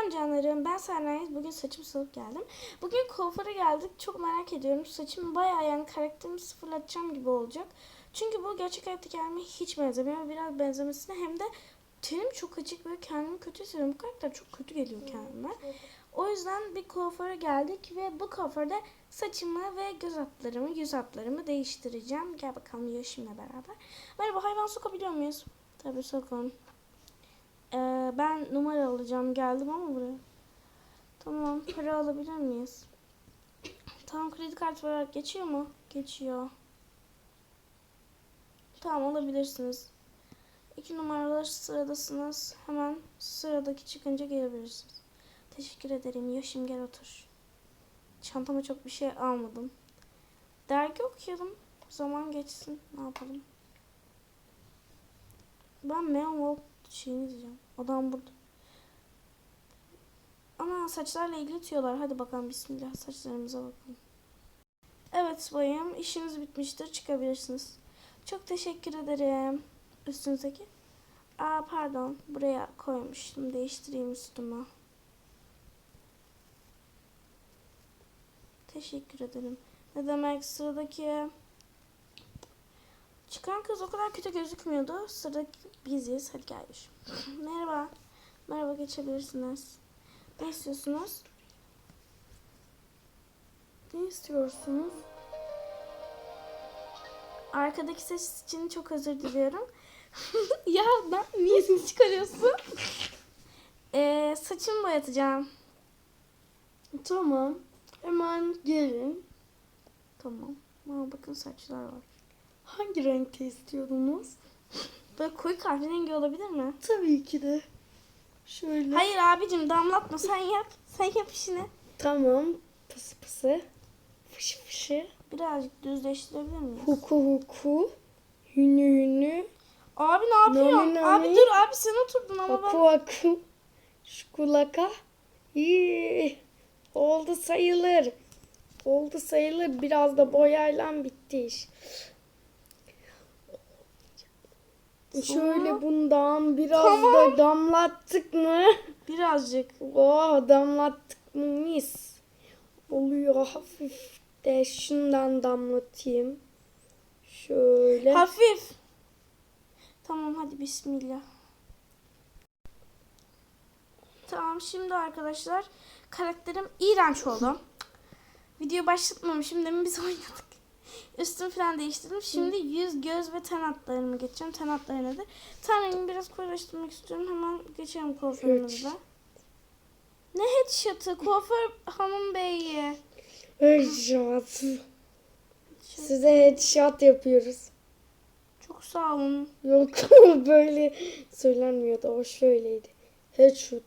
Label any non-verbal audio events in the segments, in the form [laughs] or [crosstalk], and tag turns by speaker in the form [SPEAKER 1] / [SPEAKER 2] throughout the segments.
[SPEAKER 1] Selam canlarım. Ben Sernayiz. Bugün saçımı salıp geldim. Bugün kuaföre geldik. Çok merak ediyorum. Saçımı bayağı yani karakterimi sıfırlatacağım gibi olacak. Çünkü bu gerçek hayattaki halime hiç benzemiyor. Biraz benzemesine hem de tenim çok açık ve kendimi kötü hissediyorum. Bu karakter çok kötü geliyor kendime. O yüzden bir kuaföre geldik ve bu kuaförde saçımı ve göz hatlarımı, yüz hatlarımı değiştireceğim. Gel bakalım Yoşim'le beraber. Merhaba hayvan sokabiliyor muyuz? Tabii sokun. Ee, ben numara alacağım. Geldim ama buraya. Tamam. Para alabilir miyiz? Tamam kredi kartı olarak geçiyor mu? Geçiyor. Tamam alabilirsiniz. İki numaralar sıradasınız. Hemen sıradaki çıkınca gelebilirsiniz. Teşekkür ederim. Yoşim gel otur. Çantama çok bir şey almadım. Dergi okuyalım. Zaman geçsin. Ne yapalım? Ben Meow şeyini diyeceğim. Adam burada. Ana saçlarla ilgili tüyolar. Hadi bakalım bismillah saçlarımıza bakalım. Evet bayım işiniz bitmiştir. Çıkabilirsiniz. Çok teşekkür ederim. Üstünüzdeki. Aa pardon. Buraya koymuştum. Değiştireyim üstüme. Teşekkür ederim. Ne demek sıradaki Çıkan kız o kadar kötü gözükmüyordu. Sıradaki biziz. Hadi gel. [laughs] Merhaba. Merhaba geçebilirsiniz. Ne istiyorsunuz? Ne istiyorsunuz? Arkadaki ses için çok özür diliyorum. [laughs] ya ben niye ses çıkarıyorsun? [laughs] Ee, saçımı boyatacağım.
[SPEAKER 2] Tamam. Hemen gelin.
[SPEAKER 1] Tamam. Aa, bakın saçlar var.
[SPEAKER 2] Hangi renkte istiyordunuz?
[SPEAKER 1] Böyle koyu kahverengi olabilir mi?
[SPEAKER 2] Tabii ki de. Şöyle.
[SPEAKER 1] Hayır abicim damlatma sen yap. Sen yap işini.
[SPEAKER 2] Tamam. Pısı pısı. Fışı fışı.
[SPEAKER 1] Birazcık düzleştirebilir miyiz?
[SPEAKER 2] Huku huku. Hünü hünü.
[SPEAKER 1] Abi ne yapıyorsun?
[SPEAKER 2] Nami nami.
[SPEAKER 1] Abi dur abi sen oturdun ama
[SPEAKER 2] Aku
[SPEAKER 1] ben...
[SPEAKER 2] aku. Şukulaka. İyi. Oldu sayılır. Oldu sayılır. Biraz da boyayla bitti iş. Şöyle bundan biraz
[SPEAKER 1] Tamam.
[SPEAKER 2] da damlattık mı?
[SPEAKER 1] Birazcık.
[SPEAKER 2] Oh damlattık mı mis. Oluyor hafif de şundan damlatayım. Şöyle.
[SPEAKER 1] Hafif. Tamam hadi bismillah. Tamam şimdi arkadaşlar karakterim iğrenç oldu. Video başlatmamışım demin biz oynadık. Üstümü falan değiştirdim. Şimdi yüz, göz ve ten hatlarımı geçeceğim. Ten hatları nedir? Ten rengimi biraz koyulaştırmak istiyorum. Hemen geçelim kuaförümüzde. Ne headshot'ı? Kuaför hanım beyi.
[SPEAKER 2] Headshot. Size headshot yapıyoruz.
[SPEAKER 1] Çok sağ olun.
[SPEAKER 2] Yok [laughs] böyle söylenmiyordu. O şöyleydi. Headshot.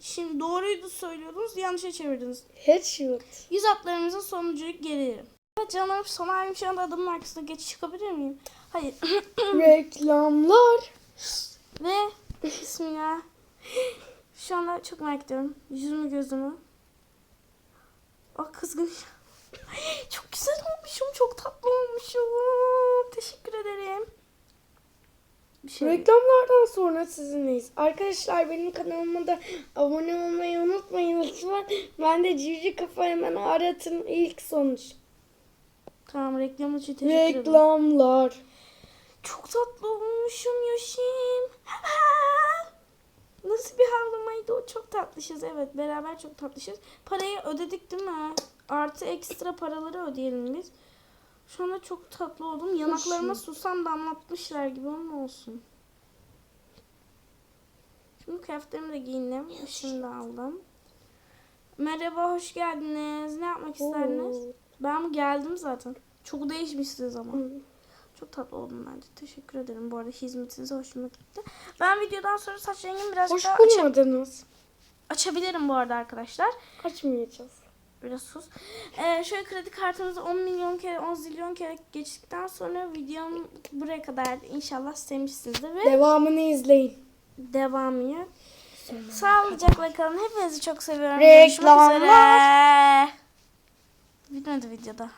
[SPEAKER 1] Şimdi doğruydu söylüyordunuz, yanlışa çevirdiniz.
[SPEAKER 2] Headshot.
[SPEAKER 1] Yüz hatlarımızın sonucu gelirim. Evet canlarım son halim şu anda adımın arkasına geç çıkabilir miyim? Hayır. [laughs] [laughs]
[SPEAKER 2] Reklamlar.
[SPEAKER 1] Ve bismillah. Şu anda çok merak ediyorum. Yüzümü gözümü. Ah kızgın. [laughs] Çok güzel olmuşum. Çok tatlı olmuşum. Teşekkür ederim. Bir şey.
[SPEAKER 2] Reklamlardan sonra sizinleyiz. Arkadaşlar benim kanalıma da abone olmayı unutmayın lütfen. Ben de civciv kafa hemen aratın ilk sonuç.
[SPEAKER 1] Tamam reklam için teşekkür ederim.
[SPEAKER 2] Reklamlar.
[SPEAKER 1] Çok tatlı olmuşum Yoşim. Nasıl bir havlamaydı o? Çok tatlışız. Evet beraber çok tatlışız. Parayı ödedik değil mi? Artı ekstra paraları ödeyelim biz. Şu anda çok tatlı oldum. Yanaklarıma susam damlatmışlar gibi ama olsun. Şimdi kıyafetlerimi de giyindim. Şimdi aldım. Merhaba hoş geldiniz. Ne yapmak isterdiniz?
[SPEAKER 2] Oo.
[SPEAKER 1] Ben geldim zaten. Çok değişmişsiniz ama.
[SPEAKER 2] Hı.
[SPEAKER 1] Çok tatlı oldum bence. Teşekkür ederim. Bu arada hizmetinize hoşuma gitti. Ben videodan sonra saç rengimi birazcık
[SPEAKER 2] Hoş
[SPEAKER 1] daha aça-
[SPEAKER 2] bulmadınız.
[SPEAKER 1] açabilirim bu arada arkadaşlar.
[SPEAKER 2] Açmayacağız.
[SPEAKER 1] Biraz sus. Ee, şöyle kredi kartınızı 10 milyon kere 10 zilyon kere geçtikten sonra videom buraya kadar İnşallah sevmişsinizdir ve
[SPEAKER 2] Devamını izleyin.
[SPEAKER 1] devamı yok. Sağlıcakla kalın. Hepinizi çok seviyorum.
[SPEAKER 2] Reklamlar.
[SPEAKER 1] Görüşmek üzere. Widać, widzę, da.